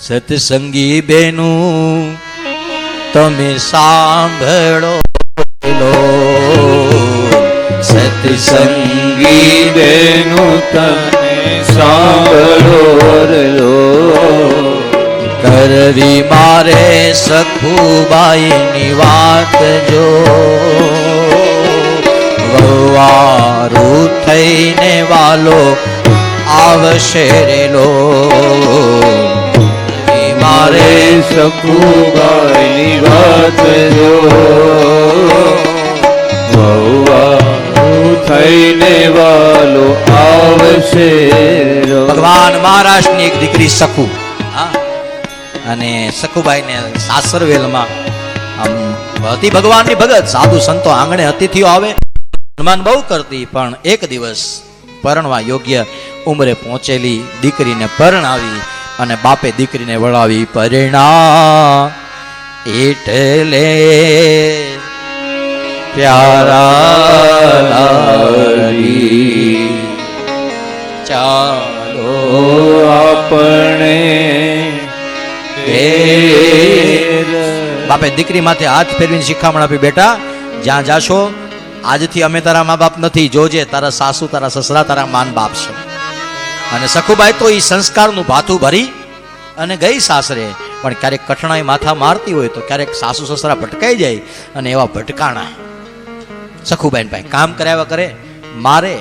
સત્સંગી બેનું, તમે સાંભળો સત્સંગી બેનું, તમે સાંભળો કરવી મારે સખુબાઈની વાત જો. વવારું થઈને વાલો, આવશે રેલો. મારે સખુબાઈની વાત થઈને વાલો આવશે ભગવાન મહારાષ્ટ્રની એક દીકરી સખુ અને સખુબાઈને સાસરવેલમાં આમ હતી ભગવાનની ભગત, સાધુ સંતો આંગણે અતિથિઓ આવે. સન્માન બહુ કરતી, પણ એક દિવસ પરણવા યોગ્ય ઉંમરે પહોંચેલી દીકરીને પરણાવી અને બાપે દીકરીને વળાવી પરિણા એટલે પ્યારા ચાલો આપણે બાપે દીકરી માથે હાથ ફેરવીને શિખામણ આપી, બેટા, જ્યાં જાશો, આજથી અમે તારા મા બાપ નથી. જોજે, તારા સાસુ, તારા સસરા, તારા માન બાપ છે. અને સખુબાઈ તો એ સંસ્કારનું ભાથું ભરી અને ગઈ સાસરે. પણ ક્યારેક કઠણાઈ માથા મારતી હોય તો ક્યારેક સાસુ સસરા ભટકાઈ જાય અને એવા ભટકાણા. સખુબાઈન પાસે કામ કરાવ્યા કરે મારે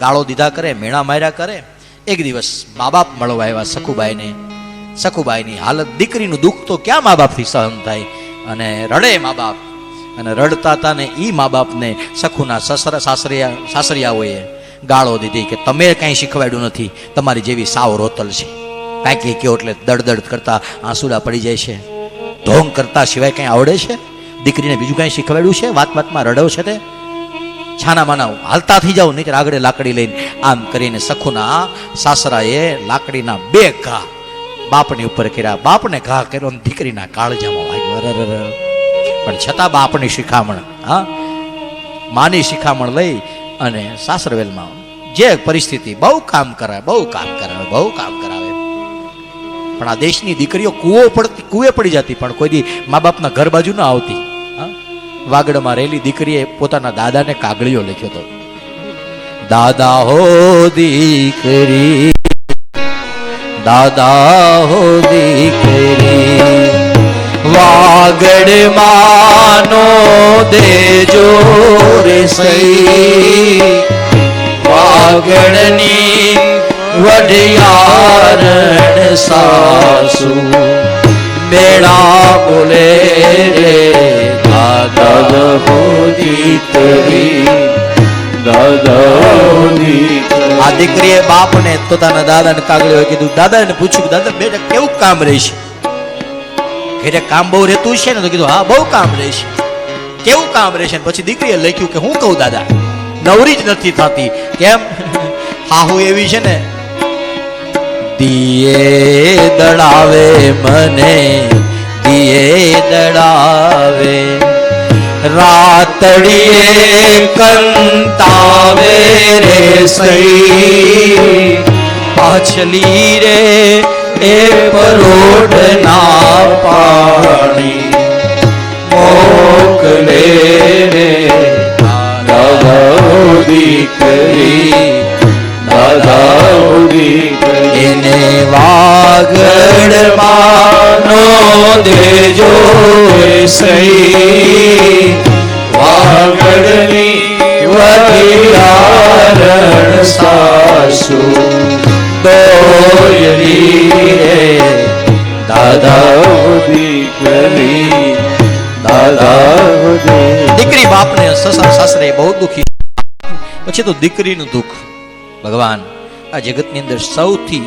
ગાળો દીધા કરે, મેણા માર્યા કરે. એક દિવસ મા બાપ મળવા આવ્યા સખુબાઈને. સખુબાઈની હાલત, દીકરીનું દુઃખ તો ક્યાં મા બાપથી સહન થાય? અને રડે મા બાપ અને રડતા હતા ને એ મા બાપને સખુના સસરા, સાસરિયા, સાસરિયાઓએ ગાળો દીધી કે તમે કાંઈ શીખવાડ્યું નથી. તમારી જેવી સાવ રોતલ છે. કાંઈક કહો એટલે દડદડ કરતા આંસુડા પડી જાય છે. ઢોંગ કરતા સિવાય કંઈ આવડે છે? દીકરીને બીજું કાંઈ શીખવાડ્યું છે? વાત વાતમાં રડવ છે તે? છાના માના હાલતા થઈ જાવ નહીં આગળ લાકડી લઈને આમ કરીને સખુના સાસરાએ લાકડીના બે ઘા બાપની ઉપર કર્યા. બાપને ઘા કર્યો અને દીકરીના કાળજામાં વાગ્યો. પણ છતાં બાપની શિખામણ, હા? માની શિખામણ લઈ અને સાસરવેલમાં જે પરિસ્થિતિ બહુ કામ કરાવે, બહુ કામ કરાવે, બહુ કામ કરાવે. પણ આ દેશની દીકરીઓ કૂવો પડતી, કૂવે પડી જતી, પણ કોઈ દી મા બાપના ઘર બાજુ ન આવતી. વાગડમાં રહેલી દીકરીએ પોતાના દાદાને કાગળિયો લખ્યો હતો દાદા હો દીકરી, દાદા હો દીકરી વાગડ માનો દેજો રે સઈ વાગડની વઢિયારણ સાસુ. મેળા બોલે રે દાદા દાદા મોદી તરી દાદા મોદી આ દીકરીએ બાપને પોતાના દાદાને કાગળ્યો કીધું દાદાને પૂછ્યું દાદા, બેટા, કેવું કામ રહેશે? ઘરે કામ બહુ રહેતું છે ને, તો કીધું, હા, બહુ કામ રહેશે. કેવું કામ રહેશે પછી દીકરીએ લખ્યું કે, હું કહું, દાદા, નવરી જ નથી થતી. કેમ? હાહુ એવી છે ને? દિયે દડાવે મને દિયે દડાવે, રાતડીએ કંતાવે રે સઈ, પાછલી રે એ પરોઢના પાણી મોકલે રે દાદા દીકરી કરી દાદા મોદી કરી એને વાગડ માનો દેજો સઈ દોયરી રે દાદા દીકરી. બાપને સાસરે બહુ દુખી. પછી તો દીકરીનું દુઃખ. ભગવાન, આ જગતની અંદર સૌથી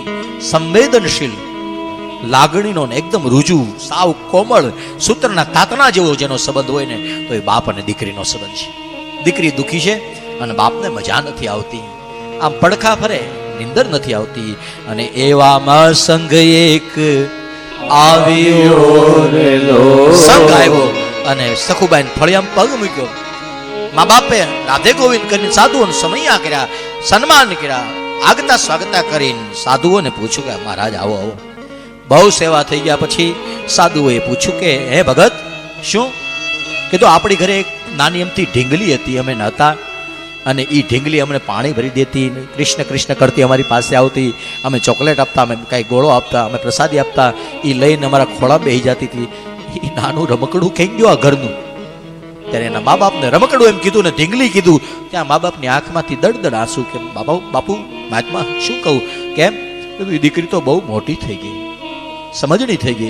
સંવેદનશીલ લાગણીનો ને એકદમ રુજુ, સાવ કોમળ સૂત્રના તાતણા જેવો જેનો સંબંધ હોય ને, તો એ બાપ અને દીકરીનો સંબંધ છે. દીકરી દુખી છે અને બાપને મજા નથી આવતી. આમ પડખા ફરે નિંદર નથી આવતી. અને એવામાં સંઘ એક આવ્યો સંઘ આવ્યો અને સખુબાઈ ફળિયામ પગ મૂક્યો. મા બાપે રાધે ગોવિંદ કરીને સાધુઓને સમૈયા કર્યા, સન્માન કર્યા, આગતા સ્વાગતા કરીને સાધુઓને પૂછ્યું કે, મહારાજ, આવો આવો. બહુ સેવા થઈ ગયા પછી સાધુઓએ પૂછ્યું કે, હે ભગત, શું? કીધું, આપણી ઘરે એક નાની અમથી ઢીંગલી હતી, અમે નહોતા. અને એ ઢીંગલી અમને પાણી ભરી દેતી કૃષ્ણ કૃષ્ણ કરતી અમારી પાસે આવતી. અમે ચોકલેટ આપતા, અમે કાંઈ ગોળો આપતા, અમે પ્રસાદી આપતા. એ લઈને અમારા ખોળા બેહી જતી હતી. એ નાનું રમકડું કહી ગયું આ ઘરનું. ત્યારે એના મા બાપને રમકડું એમ કીધું ને ઢીંગલી કીધું ત્યાં મા બાપની આંખમાંથી દડદડ આંસુ કે બાપા બાપુ મહાત્મા શું કહું? કેમ? "એ દીકરી તો બહુ મોટી થઈ ગઈ. સમજણી થઈ ગઈ.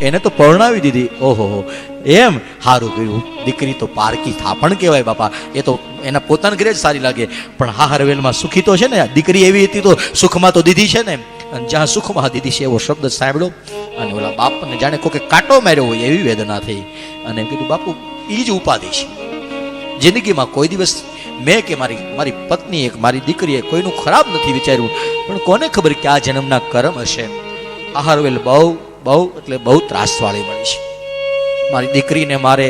એને તો પરણાવી દીધી. ઓહો એમ સારું કર્યું. દીકરી તો પારકી થાપણ કહેવાય બાપા. એ તો એના પોતાના ઘરે જ સારી લાગે. પણ હા, હરવેલમાં સુખી તો છે ને? દીકરી એવી હતી તો સુખમાં તો દીધી છે ને? અને જ્યાં સુખમાં દીધી છે એવો શબ્દ સાંભળ્યો. અને ઓલા બાપને જાણે કોકે કાંટો માર્યો હોય એવી વેદના થઈ. અને કીધું, બાપુ એ જ ઉપાધિ છે. જિંદગીમાં કોઈ દિવસ મેં કે મારી મારી પત્નીએ એક, મારી દીકરીએ કોઈનું ખરાબ નથી વિચાર્યું. પણ કોને ખબર કે આ જન્મના કર્મ હશે? આહારવેલ બહુ બહુ, એટલે બહુ ત્રાસવાળી મળી છે. મારી દીકરીને મારે,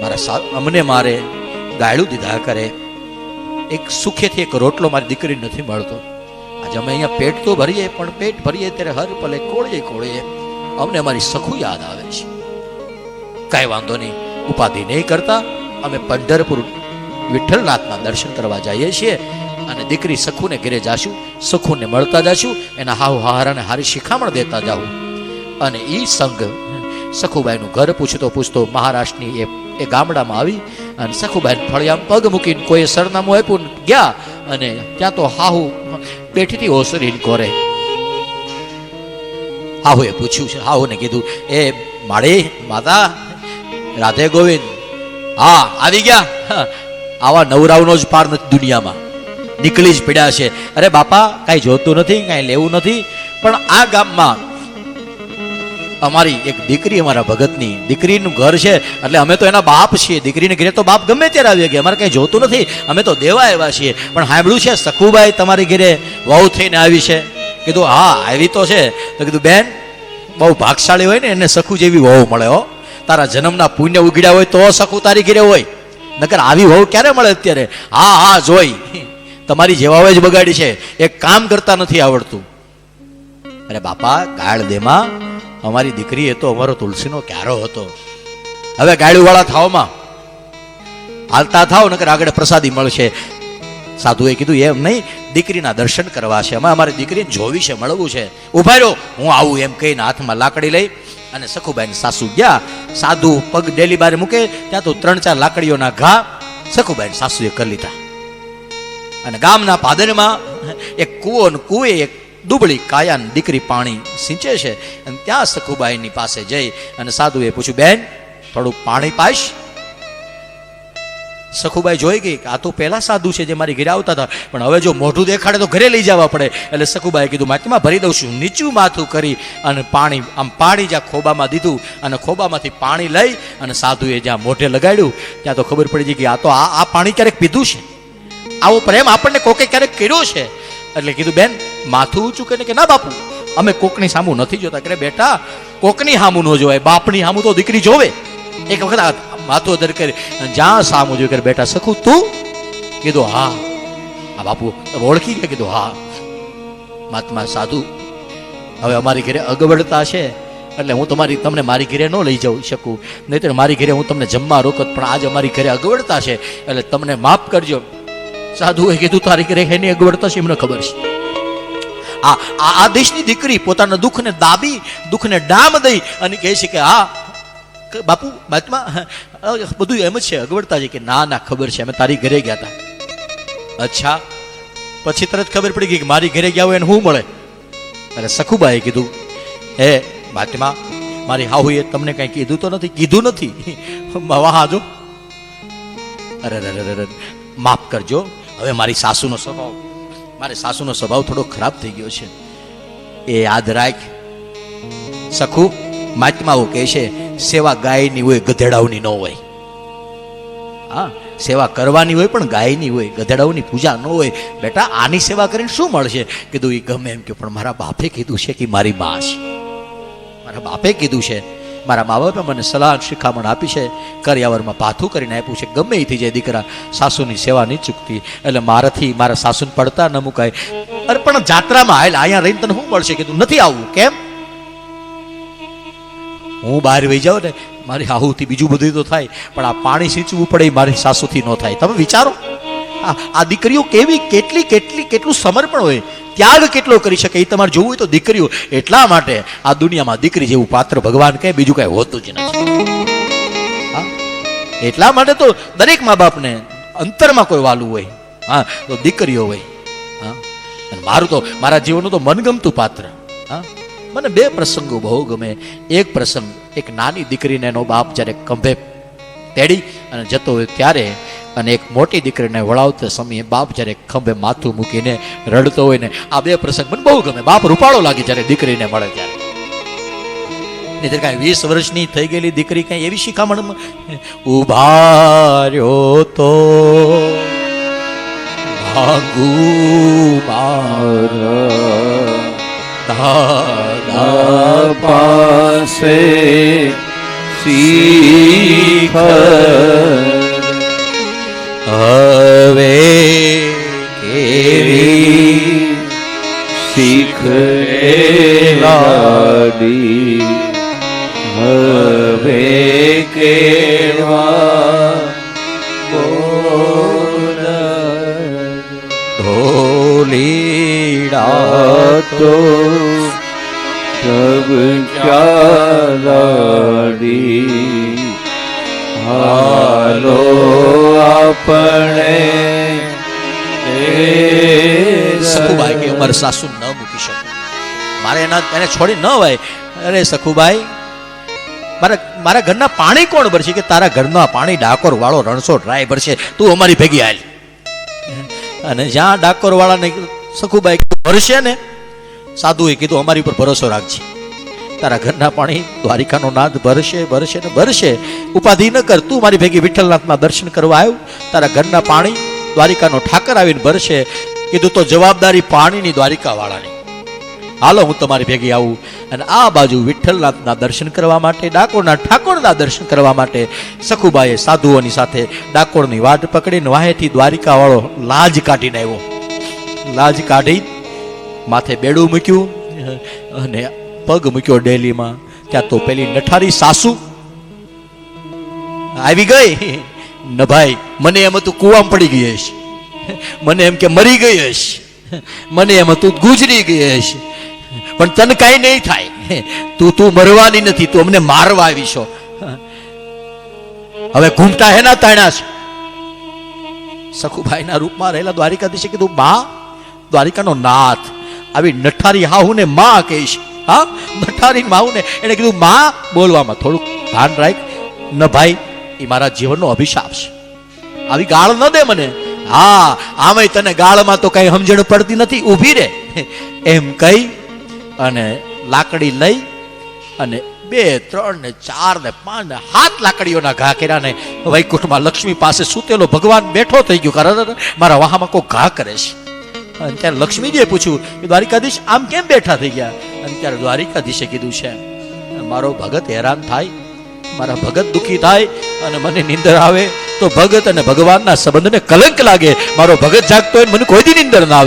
મારા અમને મારે ગાયડું દીધા કરે. એક સુખેથી એક રોટલો મારી દીકરી નથી મળતો. આજે અમે અહીંયા પેટ તો ભરીએ, પણ પેટ ભરીએ ત્યારે હર પલે કોળીએ કોળીએ અમને અમારી સખું યાદ આવે છે. કાંઈ વાંધો નહીં, ઉપાધિ નહીં કરતા, અમે પંઢરપુર વિઠ્ઠલનાથના દર્શન કરવા જઈએ છીએ અને દીકરી સખુને ઘરે જાશું, સખુને મળતા જાશું, એના હાવ હારાને હારી શિખામણ દેતા જાઉં અને એ સંઘ સખુબાઈનું ઘર પૂછતો પૂછતો મહારાષ્ટ્રની એ એ ગામડામાં આવી અને સખુબાઈ ફળિયામ પગ મૂકીને કોઈ સરનામું આપ્યું ગયા અને ત્યાં તો હાહુ બેઠીથી ઓસરીને કોરે હાહુએ પૂછ્યું છે, હાહુને કીધું, એ માળી, માતા, રાધે ગોવિંદ, હા, આવી ગયા. આવા નવરાવનો જ પાર નથી દુનિયામાં. નીકળી જ પડ્યા છે. અરે બાપા, કાંઈ જોતું નથી, કાંઈ લેવું નથી, પણ આ ગામમાં અમારી એક દીકરી અમારા ભગતની. દીકરીનું ઘર છે, એટલે અમે તો એના બાપ છીએ. દીકરીને ઘરે તો બાપ ગમે ત્યારે આવી ગયા અમારે કંઈ જોતું નથી. અમે તો દેવા આવ્યા છીએ. પણ સાંભળ્યું છે સખુબાઈ તમારી ઘરે વહુ થઈને આવી છે. કીધું, હા, આવી તો છે. તો કીધું, બેન, બહુ ભાગશાળી હોય ને, એને સખુ જેવી વહુ મળે હો. તારા જન્મના પુણ્ય ઉગડ્યા હોય તો સખુ તારી ઘરે હોય. નકર આવી વહુ ક્યારે મળે અત્યારે? હા હા, જોઈ. તમારી જેવા જ બગાડી છે. એક કામ કરતા નથી આવડતું. અરે બાપા, ગાળ દેમાં અમારી દીકરી એ તો અમારો તુલસીનો ક્યારો હતો. હવે ગાડીવાળા થાવમાં હાલતા થાવ, નકર આગળ પ્રસાદી મળશે. સાધુએ કીધું, એમ નહીં, દીકરીના દર્શન કરવા છે. અમે અમારી દીકરીને જોવી છે, મળવું છે. ઊભા રહ્યો હું આવું એમ કહીને હાથમાં લાકડી લઈ અને સખુબાઈને સાસુ ગયા. સાધુ પગ ડેલી બારે મૂકે, ત્યાં તો ત્રણ ચાર લાકડીઓના ઘા સખુબાઈને સાસુએ કરી લીધા. અને ગામના પાદરમાં એક કૂવો ને કૂવે એક દુબળી કાયાની દીકરી પાણી સિંચે છે. અને ત્યાં સખુબાઈની પાસે જઈ અને સાધુએ પૂછ્યું, બેન થોડું પાણી પાઈશ? સખુબાઈ જોઈ ગઈ કે આ તો પહેલા સાધુ છે જે મારી ઘરે આવતા હતા. પણ હવે જો મોઢું દેખાડે તો ઘરે લઈ જવા પડે. એટલે સખુબાઈ કીધું, માટીમાં ભરી દઉં છું. નીચું માથું કરી અને પાણી, આમ પાણી જ્યાં ખોબામાં દીધું અને ખોબામાંથી પાણી લઈ અને સાધુએ જ્યાં મોઢે લગાડ્યું, ત્યાં તો ખબર પડી ગઈ કે આ તો આ આ પાણી ક્યારેક પીધું છે. આવો પ્રેમ આપણને કોકે ક્યારેક કર્યો છે. એટલે કીધું, બેન માથું ઊંચું કરીને કે, ના બાપુ, અમે કોકની સામું નથી જોતા. કે બેટા, કોકની સામું ન જોવાય, બાપની સામું તો દીકરી જોવે. એક વખત માથું અદર કરી, જ્યાં સામું જોયું? કે, બેટા, સખું, તું? કીધું, હા. આ બાપુ ઓળખી ગયા, કીધું, હા. મહાત્મા સાધુ, હવે અમારી ઘરે અગવડતા છે, એટલે હું તમારી, તમને મારી ઘરે ન લઈ જઉં શકું. નહીં મારી ઘરે હું તમને જમવા રોકત, પણ આજ અમારી ઘરે અગવડતા છે, એટલે તમને માફ કરજો. સાધુએ કીધું, તારી ઘરે એની અગવડતા છે, એમને ખબર છે. આ આ દેશની દીકરી પોતાના દુઃખને દાબી દુઃખને ડામ દઈ અને કહે છે કે હા બાપુ અ, બધું એમ જ છે અગવડતા છે કે ના ના ખબર છે અમે તારી ઘરે ગયા હતા અચ્છા. પછી તરત ખબર પડી ગઈ કે મારી ઘરે ગયા હોય એને શું મળે? અરે સખુબાએ કીધું. હે મહાત્મા મારી હાહુએ તમને કંઈ કીધું તો નથી? કીધું નથી. જો. અરે અરે અરે માફ કરજો હવે મારી સાસુનો સ્વભાવ મારી સાસુનો સ્વભાવ થોડો ખરાબ થઈ ગયો છે. એ યાદ રાખ. સખુ મહાત્માઓ કહે છે, સેવા ગાયની હોય, ગધેડાઓની ન હોય. હા, સેવા કરવાની હોય પણ ગાયની હોય, ગધેડાઓની પૂજા ન હોય. બેટા, આની સેવા કરીને શું મળશે? કીધું એ ગમે એમ કે પણ મારા બાપે કીધું છે કે મારી મા છે. મારા બાપે કીધું છે મારા મા બાપે મને સલાહ શિખામણ આપી છે, કરિયાવરમાં પાથું કરીને આપ્યું છે. ગમે એ થઈ જાય દીકરા સાસુની સેવા નહીં ચૂકતી, એટલે મારાથી મારા સાસુને પડતા ન મુકાય. અરે પણ જાત્રામાં આવેલા, અહીંયા રહીને તને શું મળશે? કીધું, નથી આવવું. કેમ? હું બહાર વહી જાઉં ને, મારી હાહુથી બીજું બધું તો થાય, પણ આ પાણી સિંચવું પડે મારી સાસુથી ન થાય. તમે વિચારો આ દીકરીઓ કેવી, કેટલી કેટલી, કેટલું સમર્પણ હોય. ત્યાગ કેટલો કરી શકે એ તમારે જોવું હોય તો દીકરીઓ એટલા માટે આ દુનિયામાં દીકરી જેવું પાત્ર ભગવાન કહે, બીજું કાંઈ હોતું જ નથી. એટલા માટે તો દરેક મા બાપને અંતરમાં કોઈ વાલું હોય, હા, તો દીકરીઓ હોય, હા. મારું તો, મારા જીવનનું તો મનગમતું પાત્ર, હા. મને બે પ્રસંગો બહુ ગમે. એક પ્રસંગ, એક નાની દીકરીને એનો બાપ જ્યારે કંભે તેડી અને જતો હોય ત્યારે અને એક મોટી દીકરીને વળાવતા સમયે બાપ જ્યારે ખંભે માથું મૂકીને રડતો હોય ને, આ બે પ્રસંગ મને બહુ ગમે. બાપ રૂપાળો લાગે જ્યારે દીકરીને મળે ત્યારે. નહીં કાંઈ વીસ વર્ષની થઈ ગયેલી દીકરી કાંઈ એવી શિખામણ ઉભાર્યો તો ભાગુ દાદા પાસે શીખ હવે કેવી એવી શીખ લાડી? હવે કેવા ઢોલીડા તો સબ ચાલાડી? હાલો આપણે સખુભાઈ કે અમારે સાસુ ન મૂકી શકું. મારે એના એને છોડી ન હોય અરે સખુભાઈ, મારા મારા ઘરના પાણી કોણ ભરશે કે તારા ઘરના પાણી ડાકોર વાળો રણસો ડ્રાય ભરશે તું અમારી ભેગી હાલ. અને જ્યાં ડાકોર વાળાને સખુભાઈ ભરશે ને? સાધુએ કીધું, અમારી ઉપર ભરોસો રાખજે. તારા ઘરના પાણી દ્વારિકાનો નાદ ભરશે ભરશે ને ભરશે. ઉપાધિ ન કર, તું મારી ભેગી વિઠ્ઠલનાથમાં દર્શન કરવા આવ્યું તારા ઘરના પાણી દ્વારિકાનો ઠાકર આવીને ભરશે. કીધું તો જવાબદારી પાણીની દ્વારિકાવાળાની. હાલો, હું તમારી ભેગી આવું. અને આ બાજુ વિઠ્ઠલનાથના દર્શન કરવા માટે, ડાકોરના ઠાકોરના દર્શન કરવા માટે સખુબાએ સાધુઓની સાથે ડાકોરની વાટ પકડીને વાહેથી દ્વારિકાવાળો લાજ કાઢીને આવ્યો. લાજ કાઢી માથે બેડું મૂક્યું અને પગ મૂક્યો ડેલીમાં, ત્યાં તો પેલી નઠારી સાસુ આવી ગઈ. ન ભાઈ, મને એમ હતું કુવામ પડી ગઈ હશે. મને એમ કે મરી ગઈ હશે. મને એમ હતું ગુજરી ગઈ હશે. પણ તને કાંઈ નહીં થાય. તું તું મરવાની નથી, તું અમને મારવા આવી છો. હવે ઘૂમતા હેના તાણા છે? સખુભાઈના રૂપમાં રહેલા દ્વારિકાધીશે કીધું, બા, દ્વારિકાનો નાથ, આવી નઠારી હાહુને માં કહીશ. હા નઠારી માઉને એને કીધું, માં, બોલવામાં થોડુંક ભાન રાખ. ન ભાઈ, એ મારા જીવનનો અભિશાપ છે. આવી ગાળ ન દે મને. હા, આમેય તને ગાળમાં તો કઈ સમજણ પડતી નથી. ઊભી રે. એમ કહી અને લાકડી લઈ અને બે, ત્રણ ને ચાર ને પાંચ ને સાત લાકડીઓના ઘા કર્યા ને વૈકુંઠમાં લક્ષ્મી પાસે સૂતેલો ભગવાન બેઠો થઈ ગયો. કારણ મારા વાહામાં કોઈ ઘા કરે છે? અને ત્યારે લક્ષ્મીજીએ પૂછ્યું દ્વારિકાધીશ, આમ કેમ બેઠા થઈ ગયા? અને ત્યારે દ્વારિકાધીશે કીધું છે, મારો ભગત હેરાન થાય, મારા ભગત દુખી થાય અને મને નિંદર આવે, તો ભગત અને ભગવાનના સંબંધને કલંક લાગે. મારો ભગત જાગતો હોય મને કોઈ દી નિંદર ના આવે.